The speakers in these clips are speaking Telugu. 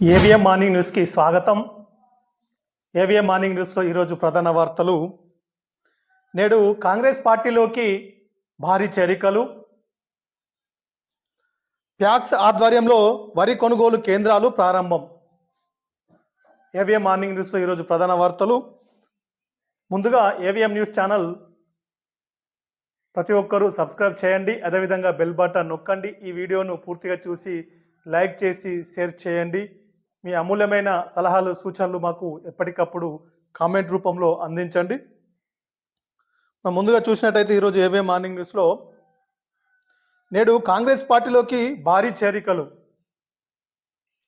ఏవిఎం మార్నింగ్ న్యూస్కి స్వాగతం. ఏవిఎం మార్నింగ్ న్యూస్లో ఈరోజు ప్రధాన వార్తలు. నేడు కాంగ్రెస్ పార్టీలోకి భారీ చేరికలు. ప్యాక్స్ ఆధ్వర్యంలో వరి కొనుగోలు కేంద్రాలు ప్రారంభం. ఏవిఎం మార్నింగ్ న్యూస్లో ఈరోజు ప్రధాన వార్తలు. ముందుగా ఏవిఎం న్యూస్ ఛానల్. ప్రతి ఒక్కరూ సబ్స్క్రైబ్ చేయండి. అదేవిధంగా బెల్ బటన్ నొక్కండి. ఈ వీడియోను పూర్తిగా చూసి లైక్ చేసి షేర్ చేయండి. మీ అమూల్యమైన సలహాలు సూచనలు మాకు ఎప్పటికప్పుడు కామెంట్ రూపంలో అందించండి. మనం ముందుగా చూసినట్టయితే ఈరోజు ఏవే మార్నింగ్ న్యూస్లో నేడు కాంగ్రెస్ పార్టీలోకి భారీ చేరికలు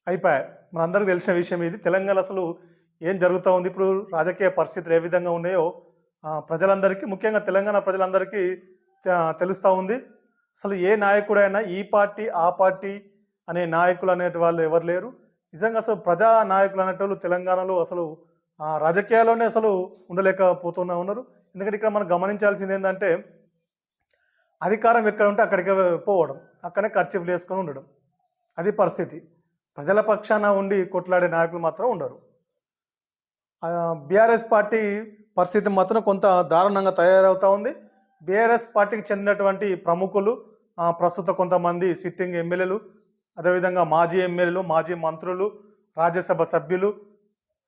అయిపోయాయి. మనందరికీ తెలిసిన విషయం ఇది. తెలంగాణ అసలు ఏం జరుగుతూ ఉంది? ఇప్పుడు రాజకీయ పరిస్థితులు ఏ విధంగా ఉన్నాయో ప్రజలందరికీ ముఖ్యంగా తెలంగాణ ప్రజలందరికీ తెలుస్తూ ఉంది. అసలు ఏ నాయకుడైనా ఈ పార్టీ ఆ పార్టీ అనే నాయకులు అనేటి వాళ్ళు ఎవరు లేరు. నిజంగా అసలు ప్రజా నాయకులు అనేటోళ్ళు తెలంగాణలో అసలు రాజకీయాల్లోనే అసలు ఉండలేకపోతున్నా ఉన్నారు. ఎందుకంటే ఇక్కడ మనం గమనించాల్సింది ఏంటంటే అధికారం ఎక్కడ ఉంటే అక్కడికి పోవడం అక్కడే ఖర్చీఫ్లు వేసుకొని ఉండడం. అది పరిస్థితి. ప్రజల పక్షాన ఉండి కొట్లాడే నాయకులు మాత్రం ఉండరు. బీఆర్ఎస్ పార్టీ పరిస్థితి మాత్రం కొంత దారుణంగా తయారవుతూ ఉంది. బీఆర్ఎస్ పార్టీకి చెందినటువంటి ప్రముఖులు ప్రస్తుత కొంతమంది సిట్టింగ్ ఎమ్మెల్యేలు అదేవిధంగా మాజీ ఎమ్మెల్యేలు మాజీ మంత్రులు రాజ్యసభ సభ్యులు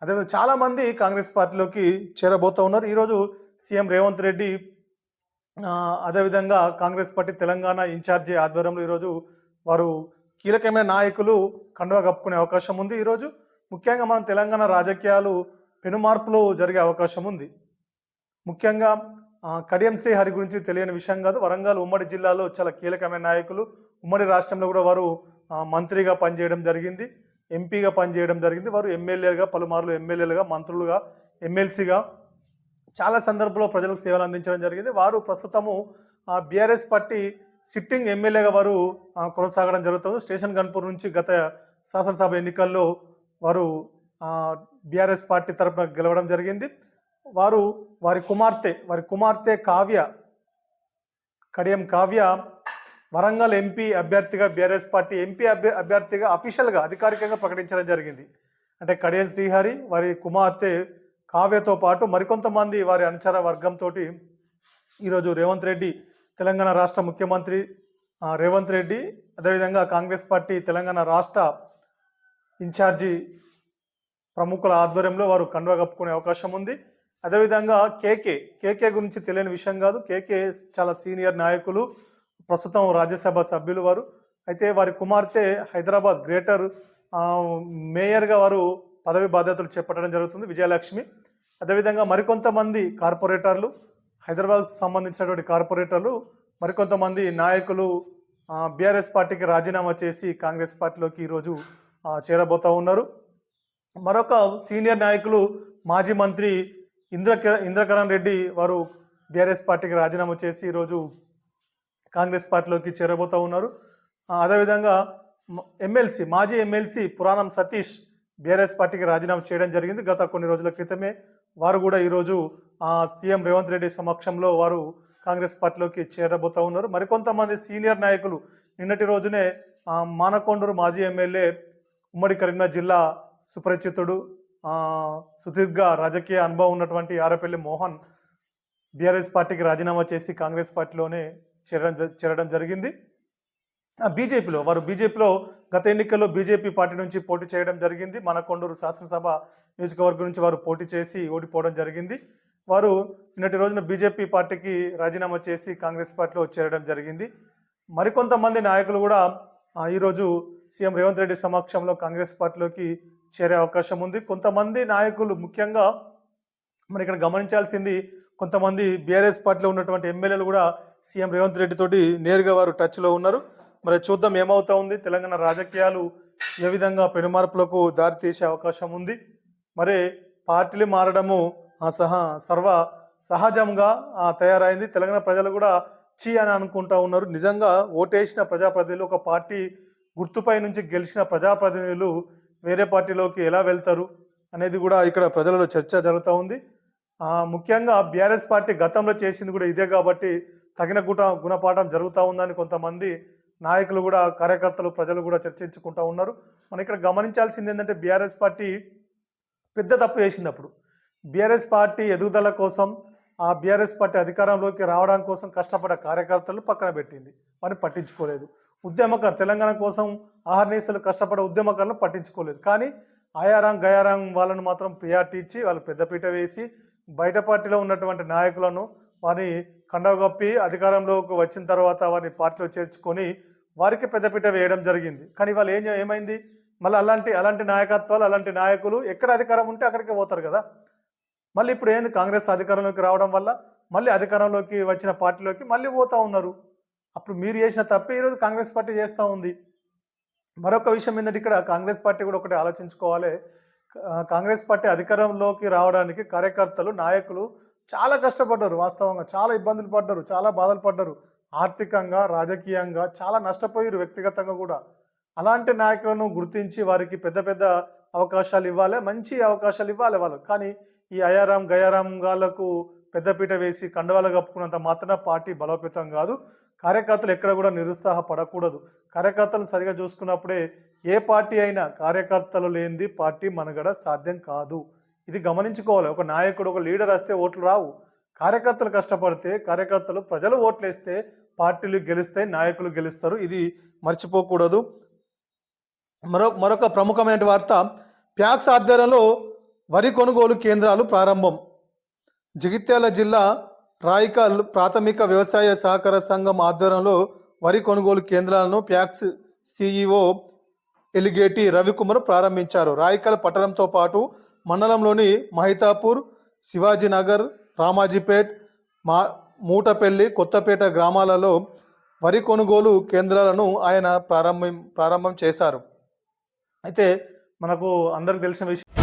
అదేవిధంగా చాలామంది కాంగ్రెస్ పార్టీలోకి చేరబోతూ ఉన్నారు. ఈరోజు సీఎం రేవంత్ రెడ్డి అదేవిధంగా కాంగ్రెస్ పార్టీ తెలంగాణ ఇన్ఛార్జి ఆధ్వర్యంలో ఈరోజు వారు కీలకమైన నాయకులు కండువా కప్పుకునే అవకాశం ఉంది. ఈరోజు ముఖ్యంగా మనం తెలంగాణ రాజకీయాలు పెనుమార్పులు జరిగే అవకాశం ఉంది. ముఖ్యంగా కడియం శ్రీహరి గురించి తెలియని విషయం కాదు. వరంగల్ ఉమ్మడి జిల్లాలో చాలా కీలకమైన నాయకులు. ఉమ్మడి రాష్ట్రంలో కూడా వారు మంత్రిగా పనిచేయడం జరిగింది ఎంపీగా పనిచేయడం జరిగింది. వారు ఎమ్మెల్యేగా పలుమార్లు ఎమ్మెల్యేలుగా మంత్రులుగా ఎమ్మెల్సీగా చాలా సందర్భంలో ప్రజలకు సేవలు అందించడం జరిగింది. వారు ప్రస్తుతము బీఆర్ఎస్ పార్టీ సిట్టింగ్ ఎమ్మెల్యేగా వారు కొనసాగడం జరుగుతుంది. స్టేషన్ గన్పూర్ నుంచి గత శాసనసభ ఎన్నికల్లో వారు బీఆర్ఎస్ పార్టీ తరపున గెలవడం జరిగింది. వారు వారి కుమార్తె వారి కుమార్తె కావ్య కడియం కావ్య వరంగల్ ఎంపీ అభ్యర్థిగా బీఆర్ఎస్ పార్టీ ఎంపీ అభ్య అభ్యర్థిగా అఫీషియల్గా అధికారికంగా ప్రకటించడం జరిగింది. అంటే కడియం శ్రీహరి వారి కుమార్తె కావ్యతో పాటు మరికొంతమంది వారి అనుచర వర్గంతో ఈరోజు రేవంత్ రెడ్డి తెలంగాణ రాష్ట్ర ముఖ్యమంత్రి రేవంత్ రెడ్డి అదేవిధంగా కాంగ్రెస్ పార్టీ తెలంగాణ రాష్ట్ర ఇన్ఛార్జి ప్రముఖుల ఆధ్వర్యంలో వారు కండువా కప్పుకునే అవకాశం ఉంది. అదేవిధంగా కేకే కేకే గురించి తెలియని విషయం కాదు. కేకే చాలా సీనియర్ నాయకులు. ప్రస్తుతం రాజ్యసభ సభ్యులు వారు. అయితే వారి కుమార్తె హైదరాబాద్ గ్రేటర్ మేయర్గా వారు పదవి బాధ్యతలు చేపట్టడం జరుగుతుంది విజయలక్ష్మి. అదేవిధంగా మరికొంతమంది కార్పొరేటర్లు హైదరాబాద్ సంబంధించినటువంటి కార్పొరేటర్లు మరికొంతమంది నాయకులు బీఆర్ఎస్ పార్టీకి రాజీనామా చేసి కాంగ్రెస్ పార్టీలోకి ఈరోజు చేరబోతూ ఉన్నారు. మరొక సీనియర్ నాయకులు మాజీ మంత్రి ఇంద్ర ఇంద్రకరణ్ రెడ్డి వారు బీఆర్ఎస్ పార్టీకి రాజీనామా చేసి ఈరోజు కాంగ్రెస్ పార్టీలోకి చేరబోతూ ఉన్నారు. అదేవిధంగా ఎమ్మెల్సీ మాజీ ఎమ్మెల్సీ పురాణం సతీష్ బీఆర్ఎస్ పార్టీకి రాజీనామా చేయడం జరిగింది. గత కొన్ని రోజుల క్రితమే వారు కూడా ఈరోజు సీఎం రేవంత్ రెడ్డి సమక్షంలో వారు కాంగ్రెస్ పార్టీలోకి చేరబోతూ ఉన్నారు. మరికొంతమంది సీనియర్ నాయకులు నిన్నటి రోజునే మానకొండూరు మాజీ ఎమ్మెల్యే ఉమ్మడి కరీంనగర్ జిల్లా సుపరిచితుడు సుదీర్ఘ రాజకీయ అనుభవం ఉన్నటువంటి ఆరపల్లి మోహన్ బీఆర్ఎస్ పార్టీకి రాజీనామా చేసి కాంగ్రెస్ పార్టీలోనే చేరడం జ- చేరడం జరిగింది. ఆ, బీజేపీలో వారు బీజేపీలో గత ఎన్నికల్లో బీజేపీ పార్టీ నుంచి పోటీ చేయడం జరిగింది. మన కొండూరు శాసనసభ నియోజకవర్గం నుంచి వారు పోటీ చేసి ఓడిపోవడం జరిగింది. వారు నిన్నటి రోజున బీజేపీ పార్టీకి రాజీనామా చేసి కాంగ్రెస్ పార్టీలో చేరడం జరిగింది. మరికొంతమంది నాయకులు కూడా ఈరోజు సీఎం రేవంత్ రెడ్డి సమక్షంలో కాంగ్రెస్ పార్టీలోకి చేరే అవకాశం ఉంది. కొంతమంది నాయకులు ముఖ్యంగా మరి ఇక్కడ గమనించాల్సింది కొంతమంది బీఆర్ఎస్ పార్టీలో ఉన్నటువంటి ఎమ్మెల్యేలు కూడా సీఎం రేవంత్ రెడ్డి తోటి నేరుగా వారు టచ్లో ఉన్నారు. మరి చూద్దాం ఏమవుతా ఉంది. తెలంగాణ రాజకీయాలు ఏ విధంగా పెనుమార్పులకు దారితీసే అవకాశం ఉంది. మరి పార్టీలు మారడము ఆ సహా సర్వ సహజంగా తయారైంది. తెలంగాణ ప్రజలు కూడా చీ అని అనుకుంటా ఉన్నారు. నిజంగా ఓటేసిన ప్రజాప్రతినిధులు ఒక పార్టీ గుర్తుపై నుంచి గెలిచిన ప్రజాప్రతినిధులు వేరే పార్టీలోకి ఎలా వెళ్తారు అనేది కూడా ఇక్కడ ప్రజలలో చర్చ జరుగుతూ ఉంది. ముఖ్యంగా బీఆర్ఎస్ పార్టీ గతంలో చేసింది కూడా ఇదే కాబట్టి తగిన గుట గుణపాఠం జరుగుతూ ఉందని కొంతమంది నాయకులు కూడా కార్యకర్తలు ప్రజలు కూడా చర్చించుకుంటూ ఉన్నారు. మనం ఇక్కడ గమనించాల్సింది ఏంటంటే బీఆర్ఎస్ పార్టీ పెద్ద తప్పు చేసింది అప్పుడు బీఆర్ఎస్ పార్టీ ఎదుగుదల కోసం ఆ బీఆర్ఎస్ పార్టీ అధికారంలోకి రావడం కోసం కష్టపడ్డ కార్యకర్తలు పక్కన పెట్టింది. వారిని పట్టించుకోలేదు. ఉద్యమకారు తెలంగాణ కోసం ఆహర్నిశలు కష్టపడే ఉద్యమకారులను పట్టించుకోలేదు. కానీ ఆయారాం గయారాం వాళ్ళను మాత్రం ప్రియార్టీ ఇచ్చి వాళ్ళు పెద్దపీట వేసి బయట పార్టీలో ఉన్నటువంటి నాయకులను వారిని కండగప్పి అధికారంలోకి వచ్చిన తర్వాత వారిని పార్టీలో చేర్చుకొని వారికి పెద్దపీట వేయడం జరిగింది. కానీ వాళ్ళు ఏం ఏమైంది? మళ్ళీ అలాంటి అలాంటి నాయకత్వాలు అలాంటి నాయకులు ఎక్కడ అధికారం ఉంటే అక్కడికి పోతారు కదా. మళ్ళీ ఇప్పుడు ఏంది? కాంగ్రెస్ అధికారంలోకి రావడం వల్ల మళ్ళీ అధికారంలోకి వచ్చిన పార్టీలోకి మళ్ళీ పోతూ ఉన్నారు. అప్పుడు మీరు చేసిన తప్పే ఈరోజు కాంగ్రెస్ పార్టీ చేస్తూ ఉంది. మరొక విషయం ఏంటంటే ఇక్కడ కాంగ్రెస్ పార్టీ కూడా ఒకటి ఆలోచించుకోవాలి. కాంగ్రెస్ పార్టీ అధికారంలోకి రావడానికి కార్యకర్తలు నాయకులు చాలా కష్టపడ్డారు వాస్తవంగా. చాలా ఇబ్బందులు పడ్డారు చాలా బాధలు పడ్డారు. ఆర్థికంగా రాజకీయంగా చాలా నష్టపోయారు వ్యక్తిగతంగా కూడా. అలాంటి నాయకులను గుర్తించి వారికి పెద్ద పెద్ద అవకాశాలు ఇవ్వాలి మంచి అవకాశాలు ఇవ్వాలి వాళ్ళు. కానీ ఈ అయారాం గయారాం గాళ్ళకు పెద్దపీట వేసి కండవాలు కప్పుకున్నంత మాత్రాన పార్టీ బలోపేతం కాదు. కార్యకర్తలు ఎక్కడ కూడా నిరుత్సాహపడకూడదు. కార్యకర్తలు సరిగా చూసుకున్నప్పుడే ఏ పార్టీ అయినా కార్యకర్తలు లేనిది పార్టీ మనగడ సాధ్యం కాదు. ఇది గమనించుకోవాలి. ఒక నాయకుడు ఒక లీడర్ వస్తే ఓట్లు రావు. కార్యకర్తలు కష్టపడితే కార్యకర్తలు ప్రజలు ఓట్లు వేస్తే పార్టీలు గెలుస్తాయి నాయకులు గెలుస్తారు. ఇది మర్చిపోకూడదు. మరో మరొక ప్రముఖమైన వార్త. ప్యాక్స్ ఆధ్వర్యంలో వరి కొనుగోలు కేంద్రాలు ప్రారంభం. జగిత్యాల జిల్లా రాయికల్ ప్రాథమిక వ్యవసాయ సహకార సంఘం ఆధ్వర్యంలో వరి కొనుగోలు కేంద్రాలను ప్యాక్స్ సిఇఓ ఎలిగేటి రవికుమార్ ప్రారంభించారు. రాయికల్ పట్టణంతో పాటు మండలంలోని మహితాపూర్ శివాజీనగర్ రామాజీపేట్ మా మూటపల్లి కొత్తపేట గ్రామాలలో వరి కొనుగోలు కేంద్రాలను ఆయన ప్రారంభం ప్రారంభం చేశారు. అయితే మనకు అందరికి తెలిసిన విషయం